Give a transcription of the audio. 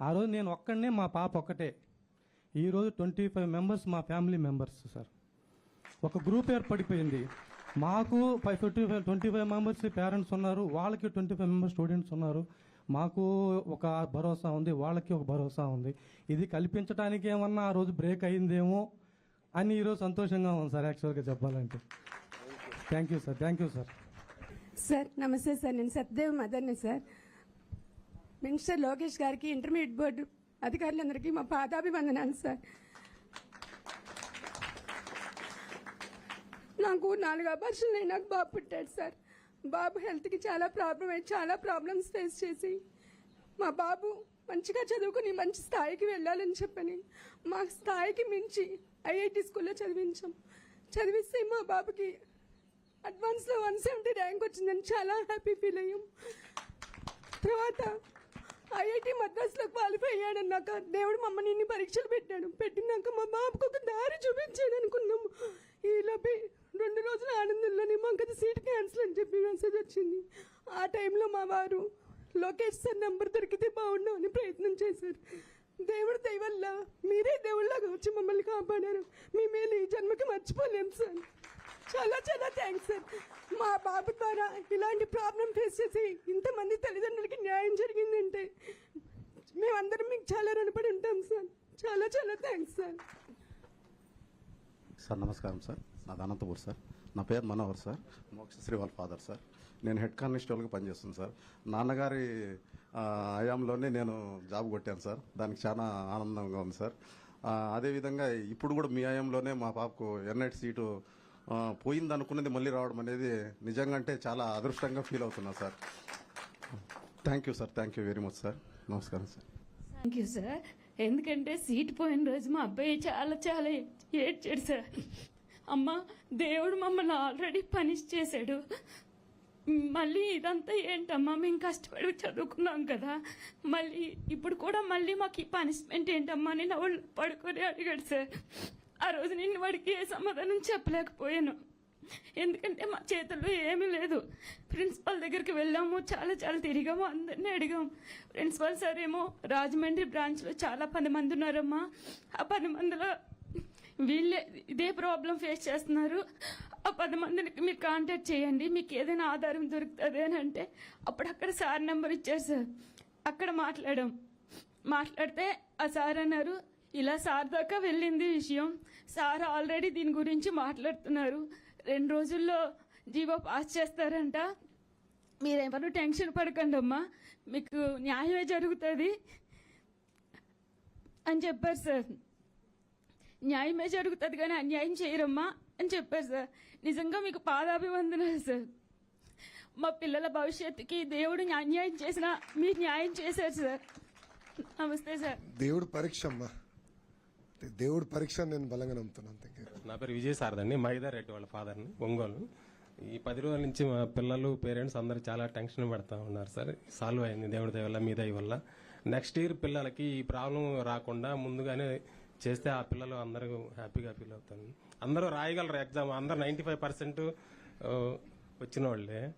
ఆ రోజు నేను ఒక్కడనే మా పాప ఒక్కటే. ఈరోజు ట్వంటీ ఫైవ్ మెంబర్స్ మా ఫ్యామిలీ మెంబర్స్ సార్. ఒక గ్రూప్ ఏర్పడిపోయింది. మాకు five fifty five twenty five members parents ఉన్నారు వాళ్ళకి ట్వంటీ ఫైవ్ మెంబర్స్ స్టూడెంట్స్ ఉన్నారు. మాకు ఒక భరోసా ఉంది వాళ్ళకి ఒక భరోసా ఉంది. ఇది కల్పించడానికి ఏమన్నా ఆ రోజు బ్రేక్ అయిందేమో అని ఈరోజు సంతోషంగా ఉంది సార్ యాక్చువల్గా చెప్పాలంటే. Thank you sir thank you sir. Sir నమస్తే సార్. నేను సత్యదేవ్ మదర్ని సార్. మినిస్టర్ లోకేష్ గారికి ఇంటర్మీడియట్ బోర్డు అధికారులందరికీ మా పాదాభివందనాలు సార్. నాకు నాలుగు అబార్షన్లు నాకు బాబు పుట్టాడు సార్. బాబు హెల్త్కి చాలా ప్రాబ్లం అయ్యి చాలా ప్రాబ్లమ్స్ ఫేస్ చేసి మా బాబు మంచిగా చదువుకుని మంచి స్థాయికి వెళ్ళాలని చెప్పని మా స్థాయికి మించి ఐఐటి స్కూల్లో చదివించాం. చదివిస్తే మా బాబుకి అడ్వాన్స్లో వన్ సెవెంటీ ర్యాంక్ వచ్చిందని చాలా హ్యాపీ ఫీల్ అయ్యాం. తర్వాత ఐఐటి మద్రాసులో క్వాలిఫై అయ్యాడన్నాక దేవుడు మమ్మల్ని ఇన్ని పరీక్షలు పెట్టాడు. పెట్టినాక మా బాబుకు ఒక దారి చూపించాడు అనుకున్నాము. ఈలోపే రెండు రోజుల ఆనందంలోనే మాకు అది సీట్ క్యాన్సిల్ అని చెప్పి మెసేజ్ వచ్చింది. ఆ టైంలో మా వారు లోకేష్ సార్ నెంబర్ దొరికితే బాగుండు అని ప్రయత్నం చేశారు. దేవుడు దయవల్ల మీరే దేవుళ్ళగా వచ్చి మమ్మల్ని కాపాడారు. మీ మేలు ఈ జన్మకి మర్చిపోలేము సార్. చాలా చాలా థ్యాంక్స్ సార్ మా బాబు ద్వారా ఇలాంటి ప్రాబ్లం ఫేస్ చేసి ఇంతమంది తల్లిదండ్రులకి న్యాయం జరిగిందంటే మేమందరం మీకు చాలా రుణపడి ఉంటాం సార్ చాలా చాలా థ్యాంక్స్ సార్ సార్ నమస్కారం సార్ నాది అనంతపూర్ సార్ నా పేరు మనోహర్ సార్ మోక్షశ్రీ వాళ్ళ ఫాదర్ సార్ నేను హెడ్ కానిస్టేబుల్గా పనిచేస్తాను సార్ నాన్నగారి హయాంలోనే నేను జాబ్ కొట్టాను సార్ దానికి చాలా ఆనందంగా ఉంది సార్ అదేవిధంగా ఇప్పుడు కూడా మీ హయాంలోనే మా పాపకు ఎన్ఐటి సీటు పోయింది అనుకున్నది మళ్ళీ రావడం అనేది నిజంగా అంటే చాలా అదృష్టంగా ఫీల్ అవుతున్నా sir. Thank you sir thank you very much sir నమస్కారం సార్ థ్యాంక్ యూ సార్ ఎందుకంటే సీట్ పోయిన రోజు మా అబ్బాయి చాలా చాలా ఏడ్చాడు సార్ అమ్మ దేవుడు మమ్మల్ని ఆల్రెడీ పనిష్ చేశాడు. మళ్ళీ ఇదంతా ఏంటమ్మా? మేము కష్టపడి చదువుకున్నాం కదా. మళ్ళీ ఇప్పుడు కూడా మళ్ళీ మాకు ఈ పనిష్మెంట్ ఏంటమ్మా అని నా పడుకొని అడిగాడు సార్ ఆ రోజు నేను వాడికి ఏ సమాధానం చెప్పలేకపోయాను. ఎందుకంటే మా చేతుల్లో ఏమీ లేదు. ప్రిన్సిపాల్ దగ్గరికి వెళ్ళాము. చాలా చాలా తిరిగాము. అందరినీ అడిగాము ప్రిన్సిపాల్ సార్ ఏమో రాజమండ్రి బ్రాంచ్లో చాలా పది మంది ఉన్నారమ్మా. ఆ పది మందిలో వీళ్ళే ఇదే ప్రాబ్లం ఫేస్ చేస్తున్నారు. ఆ పది మందిని మీరు కాంటాక్ట్ చేయండి. మీకు ఏదైనా ఆధారం దొరుకుతుంది అని అంటే అప్పుడు అక్కడ సార్ నెంబర్ ఇచ్చారు సార్. అక్కడ మాట్లాడాం. మాట్లాడితే ఆ సార్ అన్నారు ఇలా సార్ దాకా వెళ్ళింది విషయం. సార్ ఆల్రెడీ దీని గురించి మాట్లాడుతున్నారు. రెండు రోజుల్లో జీవో పాస్ చేస్తారంట. మీరేమన్నా టెన్షన్ పడకండి అమ్మా మీకు న్యాయమే జరుగుతుంది అని చెప్పారు సార్. న్యాయమే జరుగుతుంది కానీ అన్యాయం చేయరమ్మా అని చెప్పారు సార్. నిజంగా మీకు పాదాభివందనాలు సార్. మా పిల్లల భవిష్యత్తుకి దేవుడు అన్యాయం చేసినా మీరు న్యాయం చేశారు సార్. నమస్తే సార్. దేవుడు పరీక్ష అమ్మా. దేవుడు పరీక్ష నేను బలంగా నమ్ముతున్నాను నా పేరు విజయ్ సారథి అండి. మైదా రెడ్డి వాళ్ళ ఫాదర్ని ఒంగోలు. ఈ పది రోజుల నుంచి మా పిల్లలు పేరెంట్స్ అందరూ చాలా టెన్షన్ పడతా ఉన్నారు సార్. సాల్వ్ అయింది దేవుడి దయవల్ల మీ దయ వల్ల. నెక్స్ట్ ఇయర్ పిల్లలకి ఈ ప్రాబ్లం రాకుండా ముందుగానే చేస్తే ఆ పిల్లలు అందరూ హ్యాపీగా ఫీల్ అవుతారు. అందరూ రాయగలరు ఎగ్జామ్ అందరూ నైన్టీ ఫైవ్ పర్సెంట్ వచ్చిన వాళ్ళే.